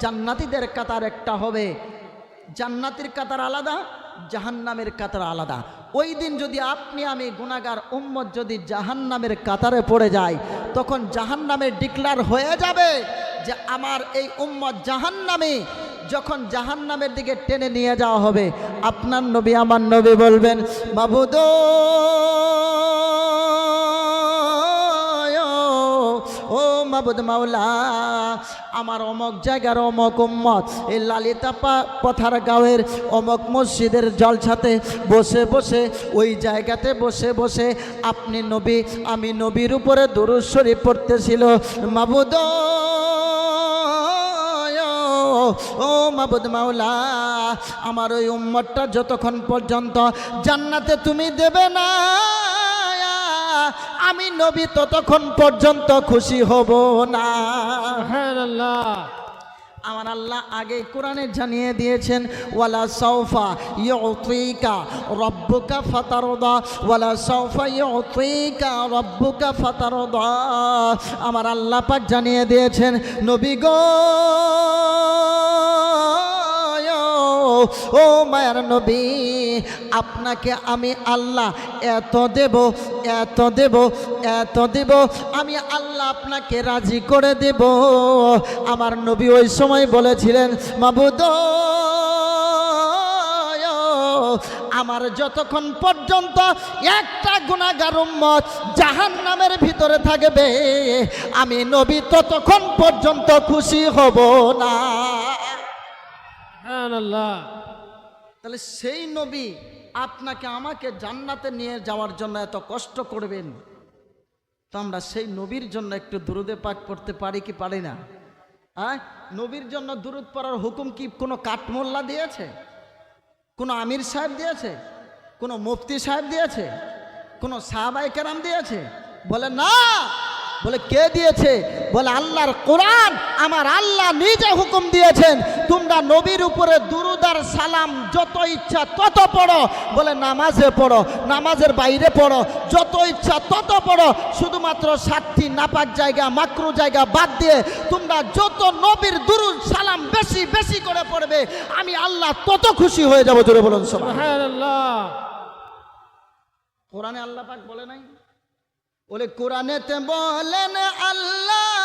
জান্নাতিদের কাতার একটা হবে। জান্নাতির কাতার আলাদা, জাহান্নামের কাতার আলাদা। ওই দিন যদি আপনি, আমি গুণাগার উম্মত যদি জাহান্নামের কাতারে পড়ে যায় তখন জাহান্নামের ডিক্লার হয়ে যাবে যে আমার এই উম্মত জাহান্নামে। যখন জাহান্নামের দিকে টেনে নিয়ে যাওয়া হবে, আপনার নবী, আমার নবী বলবেন বাবুদ মাবুদ মাওলা। আমার অমক জায়গার অমক উম্মত, এই লালিতাপা পথার গাঁয়ের অমক মসজিদের জলছাতে বসে বসে, ওই জায়গাতে বসে বসে আপনি নবী, আমি নবীর উপরে দুরুদ শরীফ পড়তেছিল। মাবুদ ও মাবুদ মাওলা, আমার ওই উম্মতটা যতক্ষণ পর্যন্ত জান্নাতে তুমি দেবে না আমি নবী ততক্ষণ পর্যন্ত খুশি হব না। আমার আল্লাহ আগে কোরআনে জানিয়ে দিয়েছেন ওয়ালা সৌফা ইউতিকা রব্বুকা ফাতারদা ওয়ালা সৌফা ইউতিকা রব্বুকা ফাতারদা। আমার আল্লাহ পাক জানিয়ে দিয়েছেন নবী গো ও মায়ার নবী, আপনাকে আমি আল্লাহ এত দেব এত দেব এত দেব, আমি আল্লাহ আপনাকে রাজি করে দেব। আমার নবী ওই সময় বলেছিলেন, মাবুদ, আমার যতক্ষণ পর্যন্ত একটা গুণাগার উম্মত জাহান নামের ভিতরে থাকবে, আমি নবী ততক্ষণ পর্যন্ত খুশি হব না। তাহলে সেই নবী আপনাকে আমাকে জান্নাতে নিয়ে যাওয়ার জন্য এত কষ্ট করবেন? তো আমরা সেই নবীর জন্য একটু দুরুদে পাক পড়তে পারি কি পারি না? হ্যাঁ নবীর জন্য দুরুদ পড়ার হুকুম কি কোনো কাঠমোল্লা দিয়েছে? কোনো আমির সাহেব দিয়েছে? কোনো মুফতি সাহেব দিয়েছে? কোনো সাহাবাই কেরাম দিয়েছে? বলে, না! বলে কে দিয়েছে? বলে আল্লাহর কোরআন। আমার আল্লাহ নিজে হুকুম দিয়েছেন তোমরা নবীর উপরে দুরুদার সালাম যত ইচ্ছা তত পড়ো। বলে নামাজে পড়ো নামাজের বাইরে পড়ো যত ইচ্ছা তত পড়ো। শুধুমাত্র সাতটি নাপাক জায়গা মাকরু জায়গা বাদ দিয়ে তোমরা যত নবীর দুরুদ সালাম বেশি বেশি করে পড়বে আমি আল্লাহ তত খুশি হয়ে যাব। জোরে বলুন সবাই সুবহানাল্লাহ। কোরআনে আল্লাহ পাক বলে নাই? বলে কোরআনেতে বলেন আল্লাহ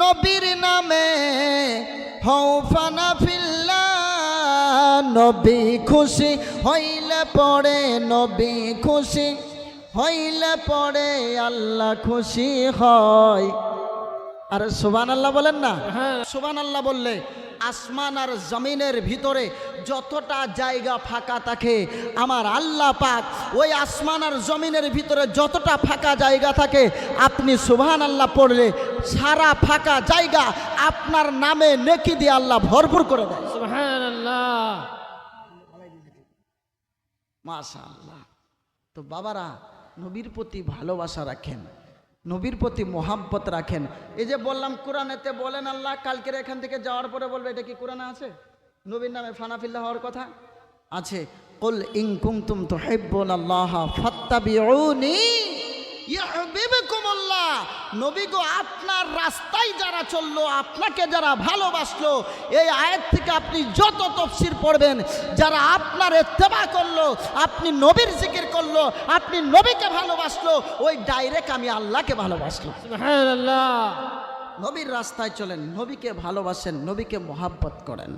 নবীর নামে হৌফানা ফিল্লা নবী খুশি হইলে পড়ে নবী খুশি হইলে পড়ে আল্লাহ খুশি হয় আর সুবান আল্লাহ বলেন না হ্যাঁ। সুবান আল্লাহ বললে আসমান আর জমিনের ভিতরে যতটা জায়গা ফাঁকা থাকে আমার আল্লাহ পাক ওই আসমান আর জমিনের ভিতরে যতটা ফাঁকা জায়গা থাকে আপনি সুবহান আল্লাহ পড়লে সারা ফাঁকা জায়গা আপনার নামে নেকি দিয়ে আল্লাহ ভরপুর করে দেয়। সুবহানাল্লাহ। আল্লাহ আল্লাহ তো বাবারা নবীর প্রতি ভালোবাসা রাখেন। নবীর প্রতি মোহাব্বত রাখেন। এই যে বললাম, কোরআনেতে বলেন আল্লাহ, কালকের এখান থেকে যাওয়ার পরে বলবে, এটা কি কোরআনে আছে? নবীর নামে ফানাফিল্লা হওয়ার কথা? আছে। কুল ইন তো তুহিব্বুন আল্লাহ ফাত্তাবিউনি ইউহিব্বুকুমুল্লাহ নবী গো আপনার রাস্তায় যারা চলল আপনাকে যারা ভালোবাসলো এই আয়াত থেকে আপনি যত তফসির পড়বেন যারা আপনার এত্তেবা করল আপনি নবীর জিকির করল আপনি নবীকে ভালোবাসলো ওই ডাইরেক্ট আমি আল্লাহকে ভালোবাসলো সুবহানাল্লাহ। নবীর রাস্তায় চলেন নবীকে ভালোবাসেন নবীকে মোহাব্বত করেন।